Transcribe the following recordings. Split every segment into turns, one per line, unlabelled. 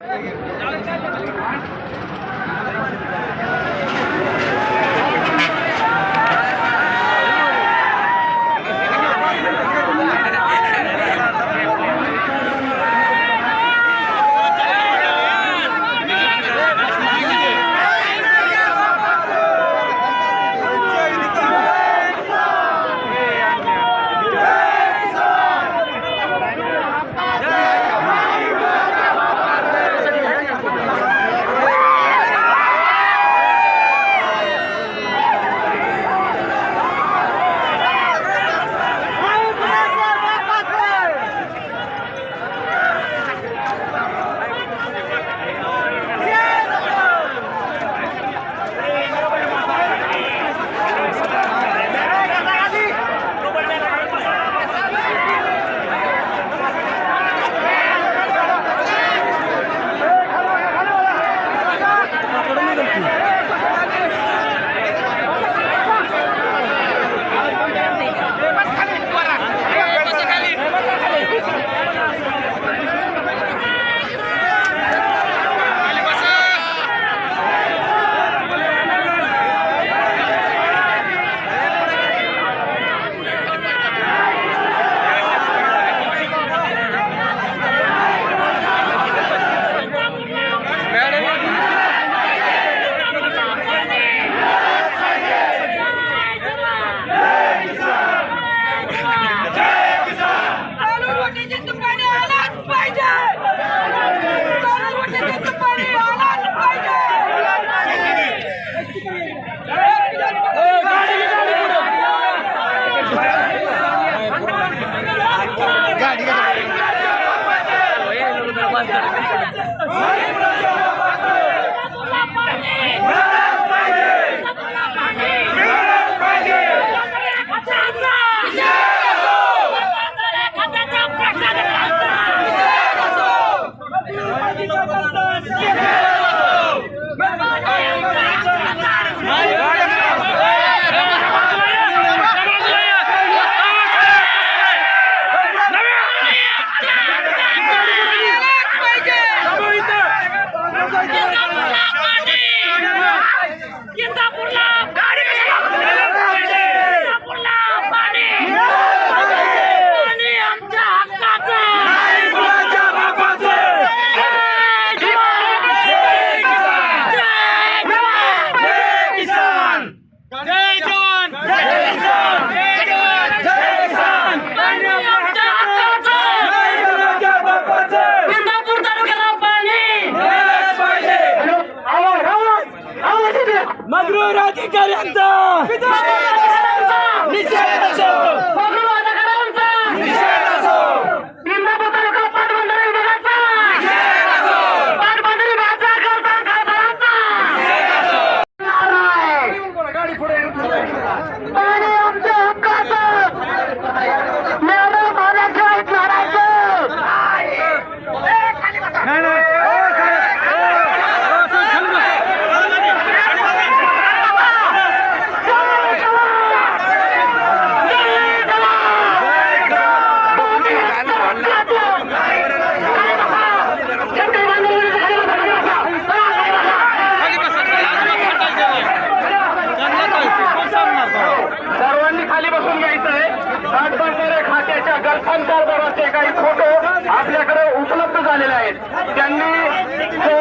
Thank you. 갑니다! Patan काही photo आपल्याकडे उपलब्ध झालेले आहेत. त्यांनी
जो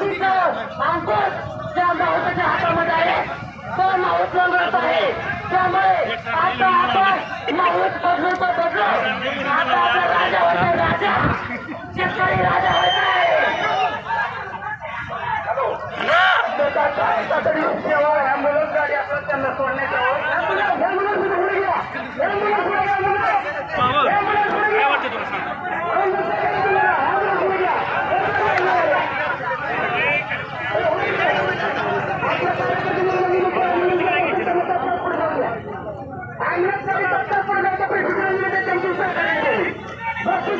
अंकुश त्या माहुताच्या हातामध्ये आहे तो माहूत आहे त्यामुळे आता आपण बदलू तो बदलू आता आपला राजा होता राजा शेतकरी राजा होता
ॲम्ब्युलन्स गाडी असतात त्यांना सोडण्यात यावं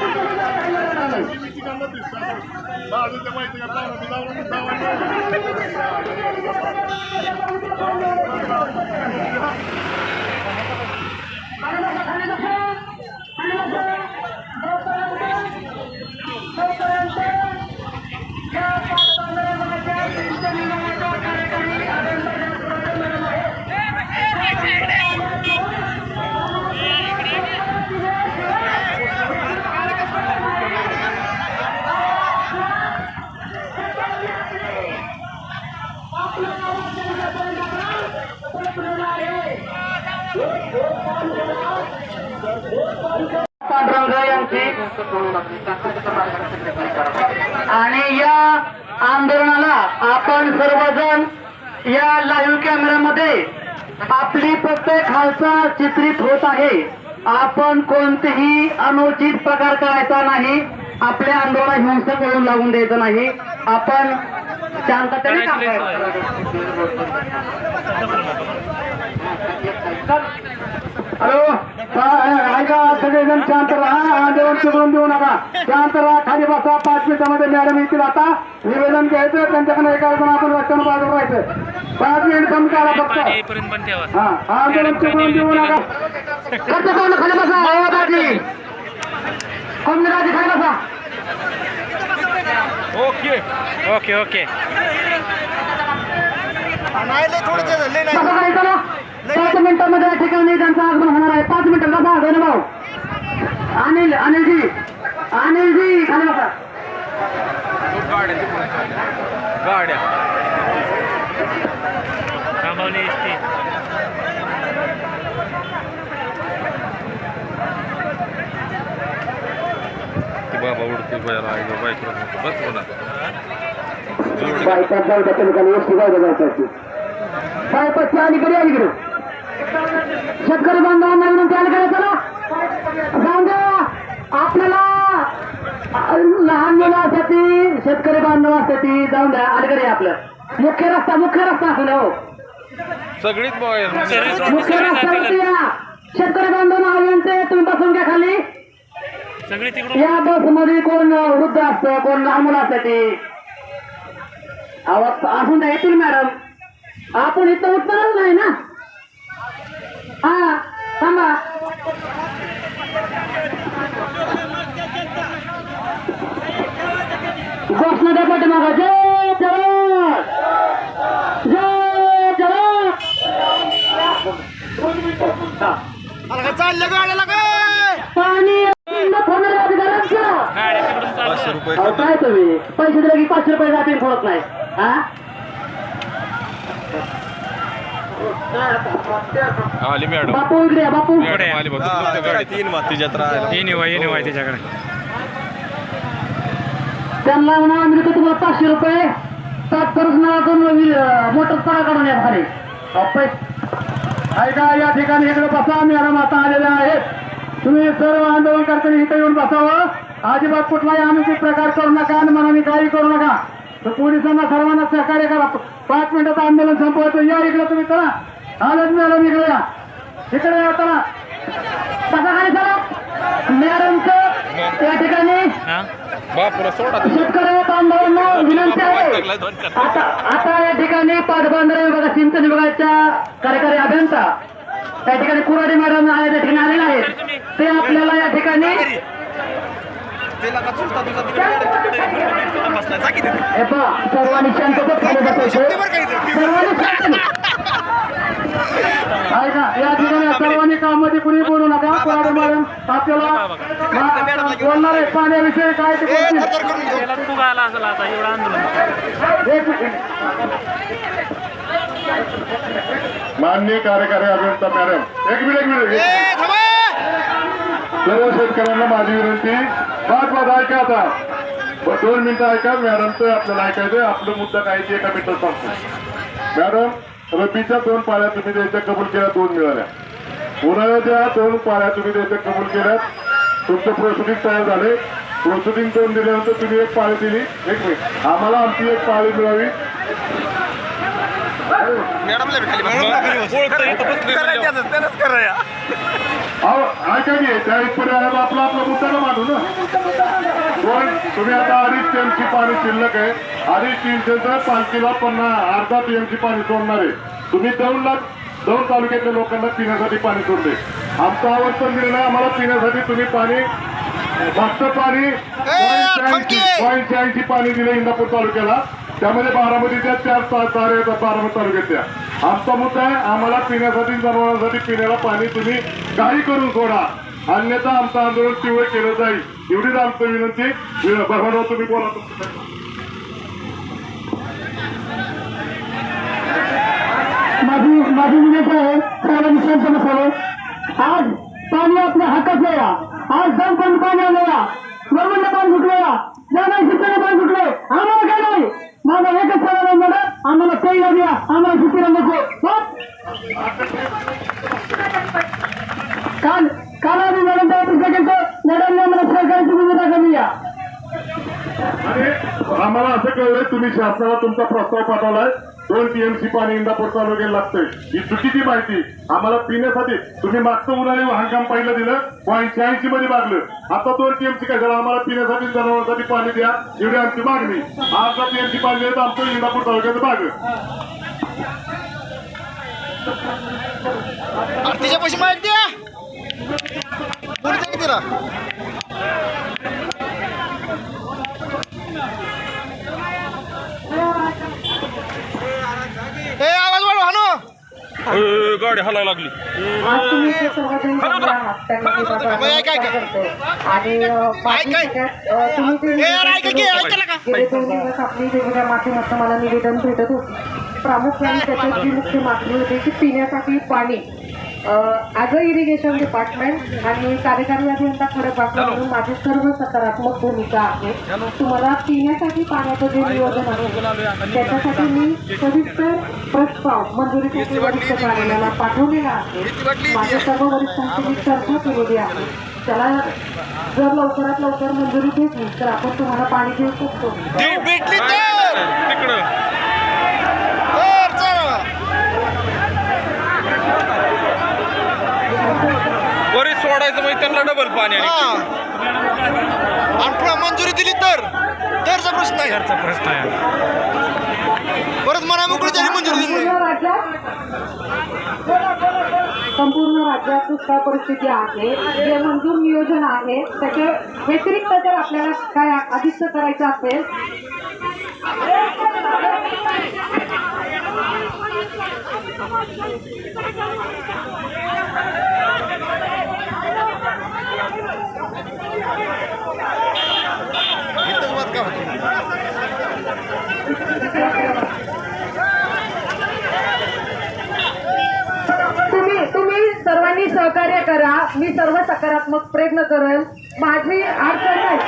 पांडुरंग यांची आणि या आंदोलनाला आपण सर्वजण या लाईव्ह कॅमेऱ्यामध्ये आपली हालचाल चित्रित होत आहे. आपण कोणतेही अनुचित प्रकार करायचा नाही. आपल्या आंदोलन हिंसक वळून लागून द्यायचं नाही. आपण शांततेने काम करायचं. हॅलो. ऐका सगळेजण शांत राहा आंदोलन देऊ नका शांत राहा खाली बसा पाच मिनिटामध्ये मॅडम येतील आता निवेदन घ्यायचं त्यांच्याकडे एका जण आपण रस्त्यानं बाजूला राहायचं पाच मिनिट कमी करा फक्त हा आंदोलन देऊ नका खर्च करून खाली बसा खाली बसा
ओके ओके ओके
कसं करायचं ना. पाच मिनिटांमध्ये या ठिकाणी त्यांचं आगमन होणार आहे. पाच मिनिटं बसा धन्यभाऊ अनिल अनिलजी अनिलजी खाली बसा.
गाड्या थांबवली
बाबा उडतो बायला बाईक बस म्हणा.
बायपास जाऊ त्या ठिकाणी एसटी बायपासच्या अलीकडे अलीकडे शेतकरी बांधवांना विनंती अलीकडे चला? जाऊन द्या. आपल्याला लहान मुलासाठी शेतकरी बांधवासाठी जाऊन द्या. अलीकडे आपलं. मुख्य रस्ता मुख्य रस्ता असू हो.
सगळीच
मुख्य रस्त्यावरती या. शेतकरी बांधवांना विनंती तुम्ही बसून घ्या खाली. या बसमध्ये कोण वृद्ध असतं कोण लहान मुलं असतं ते? आवाज असून द्या येतील मॅडम. आपण इथं उठणारच नाही ना? हा थांबा घोषणा द्या पाठीमागं जय जवान जय जवान पाणी होणार अधिकाऱ्यांचं
गाड्या तिकडून चालू
पाचशे
आहे.
रुपये
अहो, काय तुम्ही? पैसे दिले की पाचशे रुपये जातील होत नाही हा
आली मॅडम.
बापू इकडे या, बापू.
मॅडम आली बघ. तीन तिच्यात राहिला
ये निवा ये निवा त्याच्याकडे
त्यांना म्हणा आम्ही देतो तुम्हाला पाचशे रुपये. तात्पर्य नाव करून मोटर चाळा काढून या भारी अहो, पै- ऐका या ठिकाणी इकडे बसा. मॅडम आता आलेल्या आहेत. तुम्ही सर्व आंदोलन करताना इथे येऊन बसावं. अजिबात कुठलाही अनुचित प्रकार करू नका आणि मनाने काही करू नका. तर पोलिसांना सर्वांना सहकार्य करा. पाच मिनिटात आंदोलन संपवायचं. या इकडे तुम्ही चला. आलंच मॅडम इकडे या इकडे या चला बसा खाली चला. मॅडमचं या ठिकाणी शेतकरी बांधवांना विनंती आहे. आता आता या ठिकाणी पाटबंधारे विभागात सिंचन विभागाच्या कार्यकारी अभियंता त्या ठिकाणी कुराडे मॅडम त्या ठिकाणी आलेले आहेत. ते आपल्याला या ठिकाणी हे सर्वांनी शांतता बसायचं. सर्वांनी शांत ऐका या ठिकाणी सर्वांनी कामामध्ये कुणी बोलू नका. मॅडम आपल्याला बोलणार आहे पाण्याविषयी काय ते बोलतील.
त्याला तू आला असेल आता एवढं आंदोलन.
एक मिनिट.
मान्य कार्यकारी अभियंता मॅडम एक मिनिट एक मिनिट सर्व शेतकऱ्यांना माझी विनंती पाच पाच ऐका आता. ब- दोन मिनिटं ऐका मॅडमचं आपल्याला ऐकायचं आपलं मुद्दा काय ते एका मिनिटात सांगतो. मॅडम रब्बीच्या दोन पाळ्या तुम्ही द्यायच्या कबूल केल्या दोन मिळाल्या. उन्हाळ्याच्या दोन पाळ्या तुम्ही द्यायच्या कबूल केल्या. तुमचं प्रोसिडिंग तयार झाले. प्रोसिडिंग दोन दिल्यानंतर तुम्ही एक पाळी दिली. एक मिनिट. आम्हाला आमची एक पाळी मिळावी. अहो ऐका की त्या इथपर्यंत आपला आपला मुद्दा मांडू ना. पण तुम्ही आता अडीच टीएमची पाणी शिल्लक आहे. अडीच टीएमचं पालखीला पन्नास अर्धा टीएमची पाणी सोडणार आहे. तुम्ही दोन लाख दोन तालुक्यातल्या लोकांना पिण्यासाठी पाणी सोडले. आमचा आवर्तन आहे. आम्हाला पिण्यासाठी तुम्ही पाणी मागचं पाणी पॉईंट ऐंशी पाणी दिलं इंदापूर तालुक्याला. त्यामध्ये बारामतीच्या चार ता- येतात बारामती तालुक्यातल्या आमचा मुद्दा आहे आम्हाला पिण्यासाठी जनावरांसाठी पिण्याला पाणी तुम्ही काही करून सोडा. अन्यथा आमचं आंदोलन तीव्र केलं जाईल. एवढीच आमची विनंती. भगवान तुम्ही बोला
माझी माझी विनंती आहे सर्वांनी शांत बसावं आज पाणी आपल्या हक्काचं आहे आज दम पण पाणी आलेला गव्हर्नमेंट पाणी सुटलेला. ज्या नाही शिक्षण पाणी सुटले. आम्हाला काय नाही? माझा एकच सवाल मॅडम आम्हाला प्यायला द्या आम्हाला शिक्षण नको बस. काल काल आम्ही मॅडम प्रयत्न केलं मॅडमने आम्हाला सहकार्याची भूमिका कमी या
आणि आम्हाला असं कळलंय तुम्ही शासनाला तुमचा प्रस्ताव पाठवलाय. दोन टीएमसी पाणी इंदापूर तालुक्याला लागतंय. ही चुकीची माहिती. आम्हाला पिण्यासाठी तुम्ही मागचं उन्हाळी वाहनकाम पहिलं दिलं पॉईंट शहाऐंशी मध्ये मागलं. आता दोन टीएमसी काय झालं? आम्हाला पिण्यासाठी जनावरांसाठी पाणी द्या. एवढी आमची मागणी. आज टीएमसी पाणी दिलं तर आमचं इंदापूर तालुक्याचं भाग
तिच्या पैसे माहिती द्या पुढे तिला ए आवाज वाढवा हानो
ए, गाडी हलायला लागली
आज तुम्ही जे सर्वजण जमले आहात त्यामध्ये माझा
बाई, ऐका, ऐका.
करते. आणि अ, बाकी
ऐका.
सगळ्यात, अ, तुम्ही ते
ए, यार, ऐका की, ऐका ना का?
गेले दोन दिवस वेगवेगळ्या माध्यमातून मला निवेदन भेटत होती. प्रामुख्याने त्याच्यात जी मुख्य मागणी होती की पिण्यासाठी पाणी. ॲज अ इरिगेशन डिपार्टमेंट आणि कार्यकारी अभियंता खडकवासला म्हणून माझी सर्व सकारात्मक भूमिका आहे. तुम्हाला पिण्यासाठी पाण्याचं जे नियोजन आहे त्याच्यासाठी मी सविस्तर प्रस्ताव मंजुरीसाठी वरिष्ठ कार्यालयाला पाठवलेला आहे. माझ्या सर्व वरिष्ठांची मी चर्चा केलेली आहे. त्याला जर लवकरात लवकर मंजुरी भेटली तर आपण तुम्हाला पाणी देऊ शकतो
ती भेटली तर
तिकडं
तर चला
सोडायचं म्हणजे त्यांना डबल पाणी आणि
हा. आणि पुन्हा मंजुरी दिली तर? तरचा प्रश्न आहे.
घरचा प्रश्न आहे.
परत मना मोकळी झाली मंजुरी दिली
संपूर्ण राज्यात संपूर्ण राज्यात दुष्काळ परिस्थिती आहे जे मंजूर नियोजन आहे त्याच्या व्यतिरिक्त जर आपल्याला काय अधिक करायचं असेल. तुम्ही तुम्ही सर्वांनी सहकार्य करा. मी सर्व सकारात्मक प्रयत्न करेल. माझी अडचण नाही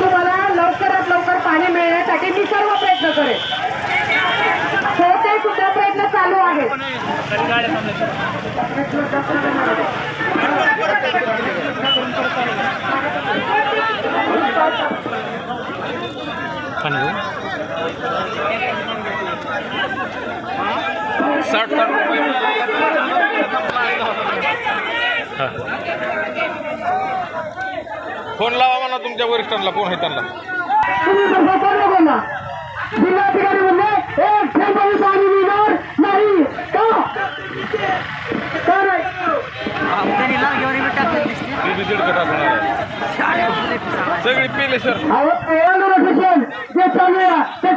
तुम्हाला लवकरात लवकर पाणी मिळण्यासाठी मी सर्व प्रयत्न करेन हो ते सुद्धा प्रयत्न चालू आहेत
तरी गाड्या थांबल्या पाणी घेऊ
साठ रुपये. फोन लावा म्हणा तुमच्या वरिष्ठांना फोन आहे त्यांना? दीड गटात होणार आहे. सगळी पेले सर
जे चालू ते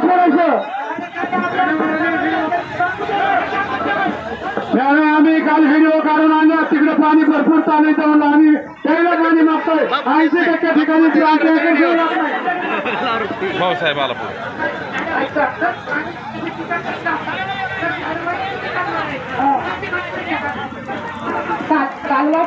त्यामुळे आम्ही काल व्हिडिओ काढून आणला. तिकडे पाणी भरपूर चालू त्यामुळे आम्ही त्याला पाणी मागतोय. ऐंशी टक्के ठिकाणी
भाऊसाहेब आला पुढे. दोन.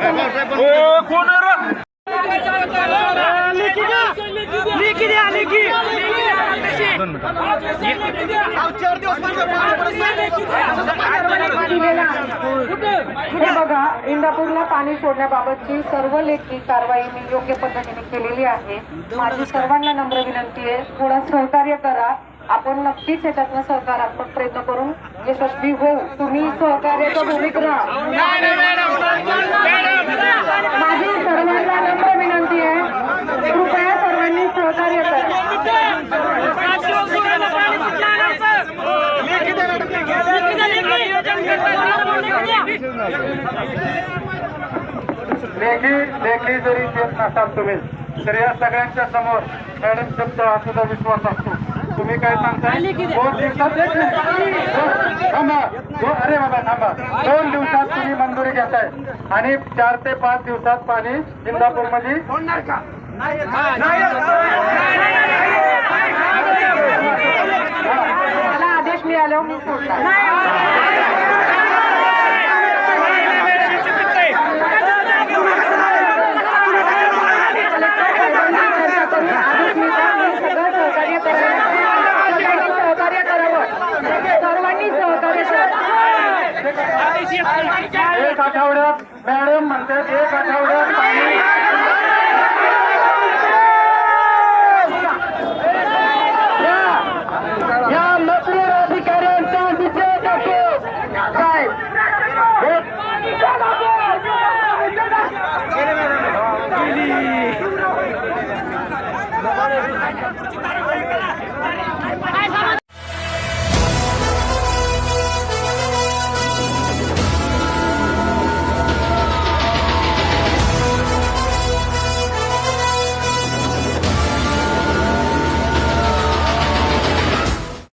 हे बघा इंदापूरला पाणी सोडण्याबाबतची सर्व लेखी कारवाई मी योग्य पद्धतीने केलेली आहे. माझी सर्वांना नम्र विनंती आहे. थोडं सहकार्य करा. आपण नक्कीच ह्याच्यातनं सकारात्मक प्रयत्न करून यशस्वी होऊ. तुम्ही सहकार्याच्या भूमिका राहा. माझी सर्वांना नम्र विनंती आहे कृपया सर्वांनी सहकार्य करा
लेखी लेखी जरी देत नसाल तुम्ही तर या सगळ्यांच्या समोर मॅडम शब्द हा सुद्धा विश्वास असतो तुम्ही काय सांगताय दोन दिवसात थांबा अरे बाबा थांबा दोन दिवसात तुम्ही मंजुरी घेताय आणि चार ते पाच दिवसात पाणी इंदापूरमध्ये
मला आदेश मिळाल्यावर मी सोडणार